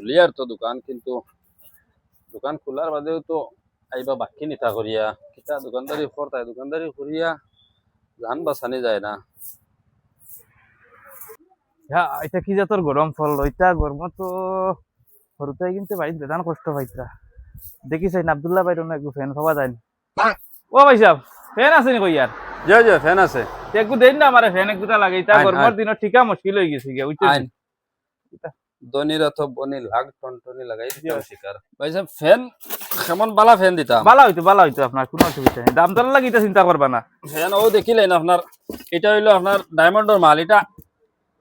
খুলি আর তো দোকান কিন্তু দোকান খোলার বাদেও তো আইবা বাকি নিতা করিয়া কিতা দোকানদারি করতাই দোকানদারি করিয়া জান বাঁচানি যায় না। হ্যাঁ এটা কি জাতর গরম ফল ওইটা গরম তো সরুতে কিন্তু বাড়িতে বেদান কষ্ট পাইতা দেখিছেন আব্দুল্লাহ ভাই একটু ফ্যান পাওয়া যায় ও ভাই সাহেব ফ্যান আছে নি কই আর জয় জয় ফ্যান আছে। একটু দেন না আমার ফ্যান একটু লাগে এটা গরমের। দিন ঠিকা মুশকিল হয়ে গেছে গিয়া বুঝছেন দনির অথ বনি লাগ টনটনি লাগাই দিতে শিকার। ভাই সাহেব ফ্যান কেমন বালা ফ্যান দিতাম ভালো হইতো ভালো হইতো আপনার কোনো অসুবিধা নেই। দাম দর লাগিতে চিন্তা করবা না। ফ্যান ও দেখিলেন আপনার এটা হইল আপনার ডায়মন্ডর মাল। এটা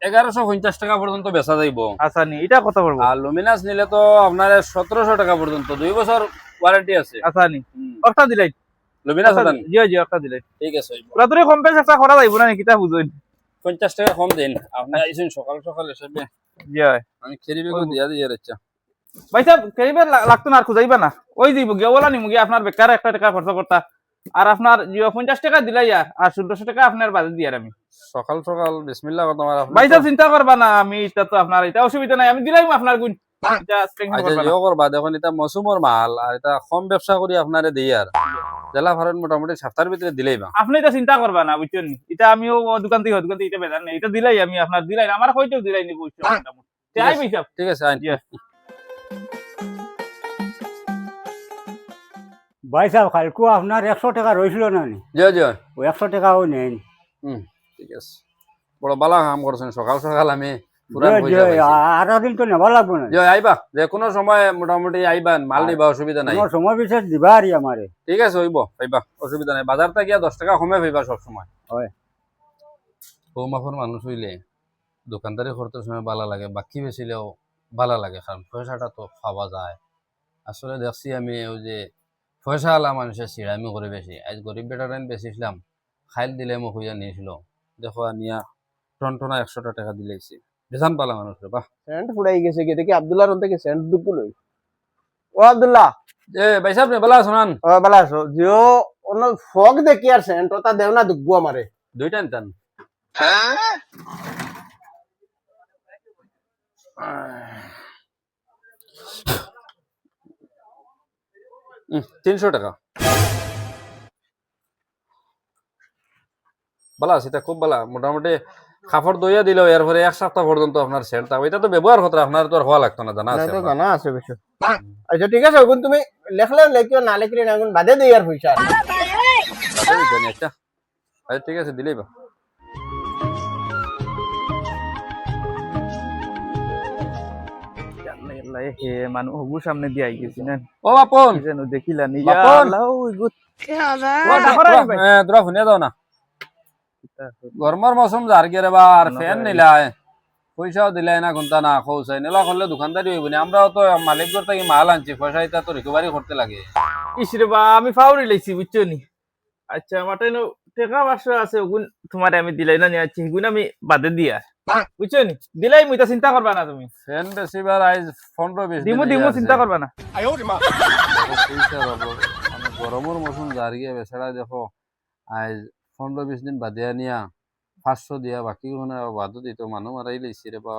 এগারোশো পঞ্চাশ টাকা পর্যন্ত বেচা যাইব। আচ্ছা নি এটা কত পড়ব? আর লুমিনাস নিলে তো আপনার সতেরোশো টাকা পর্যন্ত দুই বছর ওয়ারেন্টি আছে। আচ্ছা নি একটা দিলাই। লুমিনাস জিও জিও একটা দিলাই। ঠিক আছে কম পেশ একটা করা যাইব না কিতা বুঝুন পঞ্চাশ টাকা কম দিন। আপনি আইসুন সকাল সকাল এসে। জিও আমি খেরি বেগুন দিয়া দিয়ে ভাই সাহেব লাগতো না আর খুঁজাইবা না। ওই দিব গিয়া ওলা নিমু গিয়া আপনার বেকার একটা টাকা খরচা করতা। আর আপনার পঞ্চাশ টাকা দিলাই আর ষোলোশো টাকা আপনার বাজে দিয়ার আমি। সকাল সকাল বিসমিল্লাহ তোমার ভাই সাহেব চিন্তা করবা না আমি এটা তো আপনার এটা অসুবিধা নাই আমি দিলাম আপনার গুণ। মৌসুমর মাল আর এটা কম ব্যবসা করি আপনারে দিই আর জেলা ভারত মোটামুটি সপ্তাহের ভিতরে দিলেই বা আপনি এটা চিন্তা করবা না বুঝছেন নি? এটা আমিও ও দোকান থেকে দোকান থেকে এটা বেজার নেই। এটা দিলাই আমি আপনার দিলাই আমার হয়তো দিলাই নি বুঝছ তাই ভাই সাহেব ঠিক আছে। আইন। জি। ভাই সাহেব কালকে আপনার একশো টাকা রয়েছিল না নি? জয় জয় ওই একশো টাকাও নেন হুম ঠিক আছে। বড় বালা কাম করছেন সকাল সকাল আমি পুরান জয়, পয়সা জয়, পাইছি। আরও দিন তো নেবা লাগবো না। জয় আইবা। যে কোনো সময় মোটামুটি আইবান মাল নিবা অসুবিধা নাই। সময় বিশেষ দিবা আর আমারে। ঠিক আছে হইব পাইবা অসুবিধা নাই। বাজার থেকে দশ টাকা কমে পাইবা সব সময়। হয়। ও মাফর মানুষ হইলে দোকানদারি করতে সময় ভালো লাগে বাকি বেচিলেও ভালো লাগে কারণ পয়সাটা তো পাওয়া যায়। আসলে দেখছি আমি ওই যে পয়সা আলা মানুষের সিরামি করে বেশি। আজ গরিব বেটারান বেচিছিলাম খাইল দিলে মোক হইয়া নিয়েছিল। দেখো নিয়া টনটনা একশোটা টাকা দিলেছি বেচান পালা মানুষ বাহ। সেন্ট ফুড়াই গেছে কি? দেখি আব্দুল্লাহর থেকে সেন্ট দুপুল হই ও আব্দুল্লাহ। এ ভাই সাহেব বলা শোনান। ও বেলা আছো। জিও অন্য ফগ দেখি আর সেন্ট ওটা দেও না দুগবো আমারে। দুইটা নিতান উম, তিনশো টাকা। বালা সেটা খুব বালা মোটামুটি কাপড় দইয়া দিলেও এরপরে এক সপ্তাহ পর্যন্ত আপনার সেন্ট থাকবে। এটা তো ব্যবহার হতো আপনার তো আর হওয়া লাগতো না জানা আছে জানা আছে বেশি আচ্ছা ঠিক আছে ওগুন তুমি লেখলে লেখিও না লেখলে না ওগুন বাদে দেই আর পয়সা এই আচ্ছা ঠিক আছে দিলেই বা আল্লাহ, আল্লাহ, হে মানুষ হবু সামনে দিয়ে আই গেছি না। ও বাপন! দেখিলা নি? বাপন! হ্যাঁ তোরা শুনে দাও না। গরমের মৌসুম যার গেরে বা আর ফ্যান নিলাই পয়সাও দিলাই না ঘণ্টা না খৌসাই নিলা করলে দোকানদারি হইব না আমরাও তো মালিক থেকে মাল আনছি পয়সা এটা তো রিকভারি করতে লাগে। ইসরে বা আমি ফাউরি লাইছি বুঝছ নি? আচ্ছা আমার টাইম টাকা পাঁচশো আছে ওগুন তোমার আমি দিলাই না নিয়ে আছি। এগুন আমি বাদে দিয়া। বুঝছ নি? দিলাই মুই তা চিন্তা করবা না তুমি। ফ্যান বেশিবার আইজ পনেরো বিশ দিমু দিমু চিন্তা করবা না। গরমের মৌসুম যার গিয়ে বেচারা দেখো। আইজ পনেরো বিশ দিন বাদিয়া নিয়া পাঁচশো দিয়া বাকি মানে বাদও দিত মানুহ মারাই লৈছি রে বা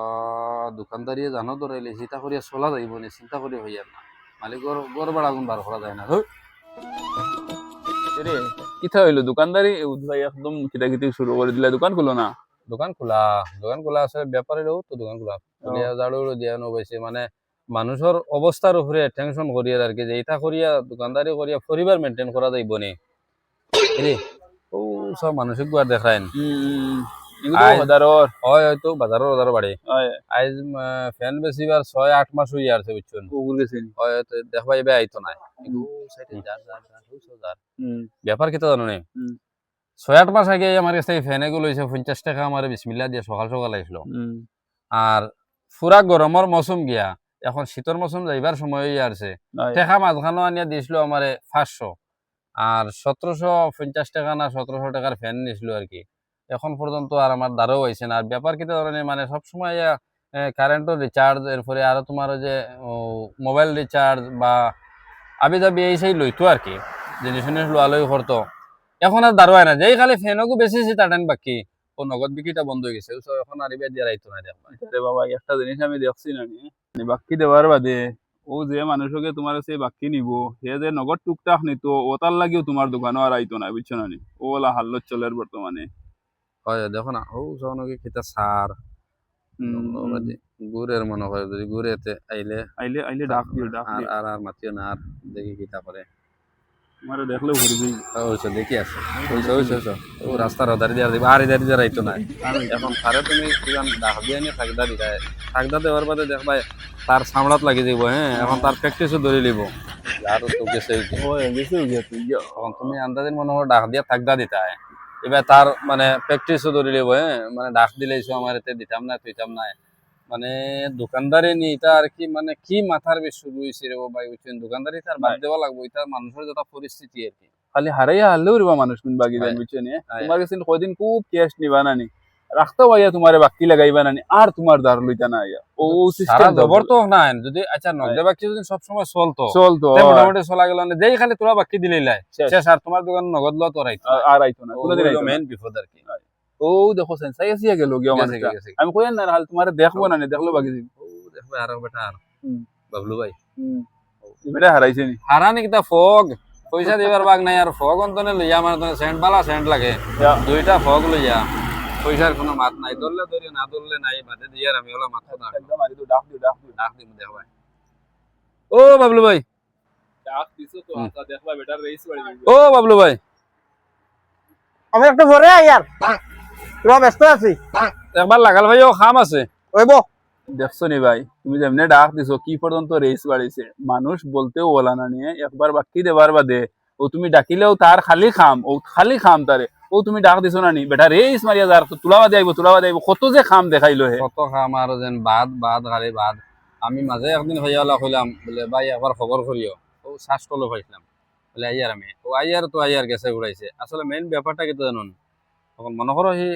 দোকানদারিয়ে জানো ধরাই লৈছি চিন্তা করিয়া চলা যাইব নি চিন্তা করি হইয়ার না। মালিকর গড় বাড়া গুণ বার করা যায় না। রে কিথা হইল? দোকানদারি উদ্ভাই একদম কিটা কিটি শুরু করে দিলে। দোকান খুলো না? দোকান খোলা দোকান খোলা আছে ব্যাপারীরাও তো দোকান খোলা। দিয়া জাড়ু দিয়া নবাইছে মানে মানুষের অবস্থার উপরে টেনশন করিয়া আর কি যে ইটা করিয়া দোকানদারি করিয়া পরিবার মেনটেন করা যাইব নি। রে সব মানসিক গুয়ার দেখায় হয় হয়তো বাজারের বাজার বাড়ি আইজ ফ্যান বেচিবার ছয় আট মাস হইয়া আছে বুঝছেন কুকুর গেছেন হয় দেখবা এবার আইতো নাই। এগু সাইডে যার যার যার হইছো যার। ব্যাপার কিতা জানো নি ছয় আট মাস আগে আমার কাছ ফ্যান এগুলো লইছে পঞ্চাশ টাকা আমার বিসমিল্লা দিয়ে সকাল সকাল আইসলো আর পুরা গরমের মৌসুম গিয়া এখন শীতের মৌসুম যাইবার সময় হইয়া আছে। টেকা মাঝখানো আনিয়া দিয়েছিল আমারে পাঁচশো। আর সতেরোশো পঞ্চাশ টাকা না সতেরোশো টাকার ফ্যান নিয়েছিল আর কি। এখন পর্যন্ত আর আমার দ্বারাও হয়েছে না। আর ব্যাপার কি ধরনের মানে সবসময় কারেন্টও রিচার্জ এরপরে আরও তোমার যে মোবাইল রিচার্জ বা আবি যাবি এই সেই লইতো আর কি। জিনিস জিনিস লোয়া লই করতো। এখন আর দাঁড়ায় না। যেই খালি ফ্যানকও বেশিছি তার বাকি। ও নগদ বিক্রিটা বন্ধ হয়ে গেছে। এখন আর এবার দিয়ে রাইতো না। বাবা, একটা জিনিস আমি দেখছি না বাকি দেওয়ার বাদে ও যে মানুষকে তোমার কাছে বাকি নিব সে যে নগদ টুকটাক নিত ও তার লাগিও তোমার দোকানও আর আইতো না বুঝছ না নি? ও ওলা হাল্লত চলের বর্তমানে। হয় দেখো না ও সনকে কিতা সার। গুড়ের মনে হয় যদি গুড়েতে আইলে আইলে আইলে ডাক দিও ডাক আর আর আর মাতিও না আর দেখি কিতা করে। তোমার দেখলেও ঘুরে যাই ওইসো দেখি আছে। ওইসো ওইসো ওইসো ও রাস্তার ওদারি দিয়ে দিব আর ইদারি দিয়ে রাইতো না। এখন তারে তুমি ডাক দিয়ে নিয়ে থাকদা দিতাই থাকদা দেওয়ার বাদে দেখবা তার সামলাত লাগি যাব হ্যাঁ? এখন তার প্র্যাকটিসও ধরে লিব আর তো গেছে তখন তুমি আন্দাজের মনে হয় ডাক দিয়ে থাকদা দিতাই এবার তার মানে প্র্যাকটিসও ধরে লিব হ্যাঁ? মানে ডাক দিলেইছো আমার এতে দিতাম না তুইতাম না। মানে দোকানদারি নি এটা আর কি মানে কি মাথার বেশ শুরু হয়েছে রে ভাই বুঝছেন? দোকানদারি তার বাদ দেওয়া লাগবে এটা মানুষের যত পরিস্থিতি আর কি। খালি হারাইয়া হারলেও রিবা মানুষ কোন বাকি হয়। দেন বুঝছ তোমার কাছে কদিন খুব ক্যাশ নিবা নানি? রাখতে পাইয়া তোমারে বাকি লাগাইবা নানি আর তোমার দার লইতা না আইয়া। ও সিস্টেম জবর তো না যদি আচ্ছা নগদে বাকি যদি সবসময় চলতো চল তো তে মোটামুটি চলা গেল না যেই খালি তোরা বাকি দিলেই লাই। শেষ। আর তোমার দোকান নগদ লো তো রাইতো আর- আইতো না কোনোদিন আইতো মেন বিপদ আর কি। ও দেখো সেন্সাই আসিয়া গেল গিয়া গেছে। আমি কইয়া না হাল তোমারে দেখব না দেখল বাকি দিবি ও দেখবে আর বেটা আর বাবলু ভাই। বেটা হারাইছে নি। হারানি কিতা ফগ। পয়সা দিবার বাগ নাই আর ফগ অন্তনে লইয়া তো সেন্ট বালা সেন্ট লাগে। দুইটা ফগ লইয়া। পয়সার কোনো মাত নাই ধরলে ধরি না ধরলে নাই বাদে দিয়ে আর আমি ওলা মাথা ডাক দিও ডাক দিও। ডাক দেখ ভাই। ও বাবলু ভাই। ডাক দিছো তো আচ্ছা দেখবা বেটার রেস বাড়ি ও বাবলু ভাই। আমি একটু পরে আয়ার তোরা ব্যস্ত আছি? একবার লাগাল ভাই ও খাম আছে। ওইব দেখছ নি ভাই তুমি যেমনে ডাক দিছো কি পর্যন্ত রেস বাড়িছে মানুষ বলতেও বলা না নিয়ে একবার বাকি দেবার বাদে। ও তুমি ডাকিলেও তার খালি খাম ও খালি খাম তারে ও তুমি ডাক দিছো না নি? বেটা রেস মারিয়া যার তুলাবা দেব তুলাবা দেব কত যে খাম দেখাইলো হে। কত খাম আর যেন বাদ বাদ, গাড়ি বাদ। আমি মাঝে একদিন ভাইয়াওয়ালা কইলাম, বলে ভাই একবার খবর করিও ও শ্বাস তলে পাইছিলাম বলে আইয়ার আমি। ও আইয়ার তো আইয়ার গেছে ঘুরাইছে আসলে মেইন ব্যাপারটা কিন্তু জানুন? তখন মনে করো সি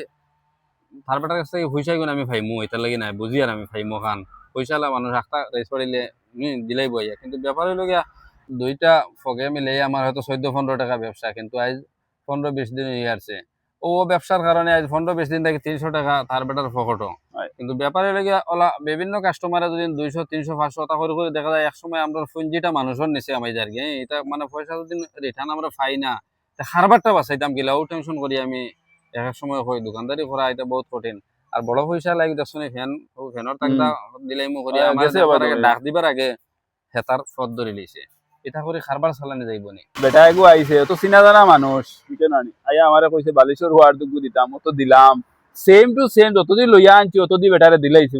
তার বেটার কাছ থেকে পয়সা গুণ আমি ফাইমু এটার লাগি নাই বুঝি আর আমি ফাইমু খান। পয়সালা মানুষ একটা রেস পড়িলে দিলেই বইয়া কিন্তু ব্যাপার হইল গিয়া দুইটা ফগে মিলে আমার হয়তো চোদ্দ পনেরো টাকা ব্যবসা কিন্তু আজ পনেরো বিশ দিন হয়ে আসছে ও ব্যবসার কারণে আজ পনেরো বিশ দিন থেকে তিনশো টাকা তার বেটার ফকটো হয়। কিন্তু ব্যাপারে লেগে ওলা বিভিন্ন কাস্টমারে যদি দুইশো তিনশো পাঁচশো টাকা করে করে দেখা যায় এক সময় আমরা পুঞ্জিটা মানুষের নিচে আমি যার গে এটা মানে পয়সা যদি রিটার্ন আমরা পাই না তা হারবারটা বাঁচাইতাম গেলে। ও টেনশন করি আমি এক এক সময় হয় দোকানদারি করা এটা বহুত কঠিন। আর বড় পয়সা লাগে দেখছ ফ্যান ও ফ্যানের টাকা দিলাই মো করি হ্যাঁ, আমার। ডাক দিবার আগে হেতার ফদ ধরে লইছে। এটা করে খারবার সালানে যাইব নি? বেটা এগু আইছে তো চিনা জানা মানুষ বুঝছ না আয়া আমারে কইছে বালিশর হওয়ার দুগু দিতাম অত দিলাম। সেম টু সেম যতদিন লইয়া আনছি অতদিন বেটারে দিলাইছে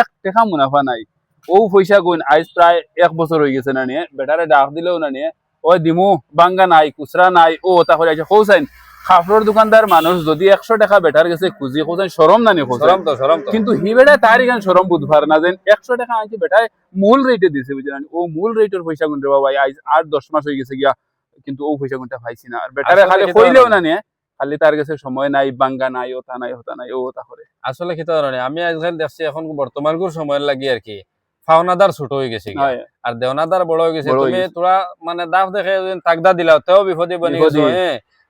এক টাকা মুনাফা নাই। ও পয়সা গুণ আজ প্রায় এক বছর হয়ে গেছে না বেটারে ডাক দিলেও না ওই দিমু বাঙ্গা নাই কুচরা নাই ও তা করে আছে কৌসাইন খাফড়র দোকানদার মানুষ যদি একশো টাকা বেটার গেছে খুঁজি কৌসাইন সরম না নি কৌসাইন সরম তো সরম তো। কিন্তু হি বেটা তার এখান সরম বুধবার না যেন একশো টাকা আনছি বেটায় মূল রেটে দিছে বুঝলেন ও মূল রেটের পয়সা গুনতে বাবা আজ আট দশ মাস হয়ে গেছে গিয়া কিন্তু ও পয়সা গুনতে পাইছি না। আর বেটারে খালি কইলেও না নিয়ে খালি তার কাছে সময় নাই বাঙ্গা নাই ওটা নাই ওটা নাই ও ওটা করে আসলে কি ধরনের আমি আজকাল দেখছি এখন বর্তমান কোর সময় লাগি আর কি ফাওনাদার ছোট হয়ে গেছে আর দেওনাদার বড় হয়ে গেছে তুমি। তোরা মানে দাফ দেখে তাকদা দিলা তেও বিপদে বনি। গেছো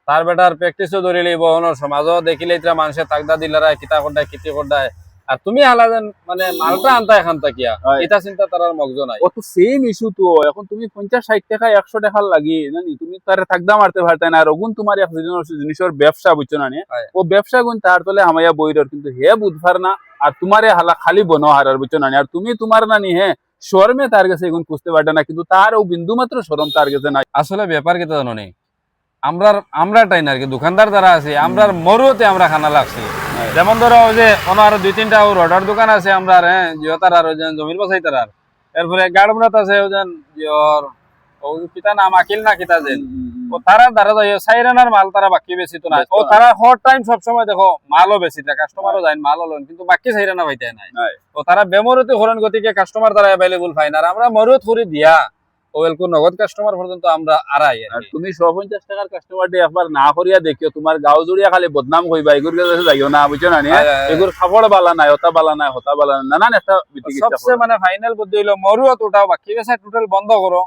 তার বেটার প্র্যাকটিসও ধরে লইব অনর সমাজও দেখিলে ইতরা মানুষে তাকদা দিলারা কিতা করদায় কিতি করদায় আর তুমি হালা যেন মানে মালটা আনতা এখান তাকিয়া হয়। এটা চিন্তা তার মগজ নাই ও তো সেম ইস্যু তো এখন তুমি পঞ্চাশ ষাট টাকা একশো টাকা লাগি জানি তুমি তার থাকদা মারতে পারতে না আর ওগুন তোমার এক জিনিস- জিনিসের ব্যবসা বুঝছ না নি? ও ব্যবসা গুণ তার তলে হামাইয়া বইরর কিন্তু হে বুধবার না আর তোমারে হালা খালি বনো হারার বুঝছ না নি? আর তুমি তোমার নানি হে শর্মে তার কাছে এগুন খুঁজতে পারবে না কিন্তু তার ও বিন্দু মাত্র সরম তার কাছে নাই আসলে ব্যাপার কি জানো নি আমরার আমরা টাই না আর কি দোকানদার যারা আছে আমরার মরুতে আমরা খানা লাগছি। যেমন ধরো ওই যে কোনো আরও দুই তিনটা ওর অর্ডার দোকান আছে আমরা হ্যাঁ আর ওই জমির বাসাই তার আর। এরপরে আছে ওই যে জিওর কিতা নাম আকিল না কিতা যে। ও তারা দ্বারা যাই সাইরানার মাল তারা বাকি বেশি তো নাই। বেচতো ও তারা হর টাইম সব সময় দেখো মালও বেশি দেয় কাস্টমারও যায় মালও লন কিন্তু বাকি সাইরানা পাইতে নাই। ও তারা বেমরতি হরণ গতিকে কাস্টমার তারা অ্যাভেলেবল পায় না। আর আমরা মরুত করে দিয়া ও নগদ কাস্টমার পর্যন্ত আমরা আড়াই আর আর তুমি শো পঞ্চাশ টাকার কাস্টমার দিয়ে একবার না করিয়া দেখিও তোমার গাঁও জুড়িয়া খালি বদনাম কইবা এগুর কাছে যাইও না বুঝছ না। এগুর খাবড় বালা নাই হতা বালা নাই হতা বালা নাই নানান একটা সবচেয়ে মানে ফাইনাল বুদ্ধি হইল মরুত ওটাও বাকি বেচা টোটাল বন্ধ করো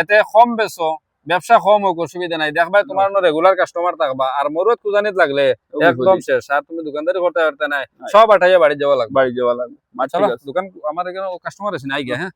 এতে কম বেচো ব্যবসা কম হোক অসুবিধা নাই। দেখবা তোমার রেগুলার কাস্টমার থাকবা আর মোরত কুজানিত লাগলে একদম শেষ। আর তুমি দোকানদারি করতে পারতে নাই। সব আঠাইয়া বাড়ি যাওয়া লাগবে। বাড়ি যাওয়া লাগবে। দোকান আমার এখানে কাস্টমার আছে নাই গিয়া হ্যাঁ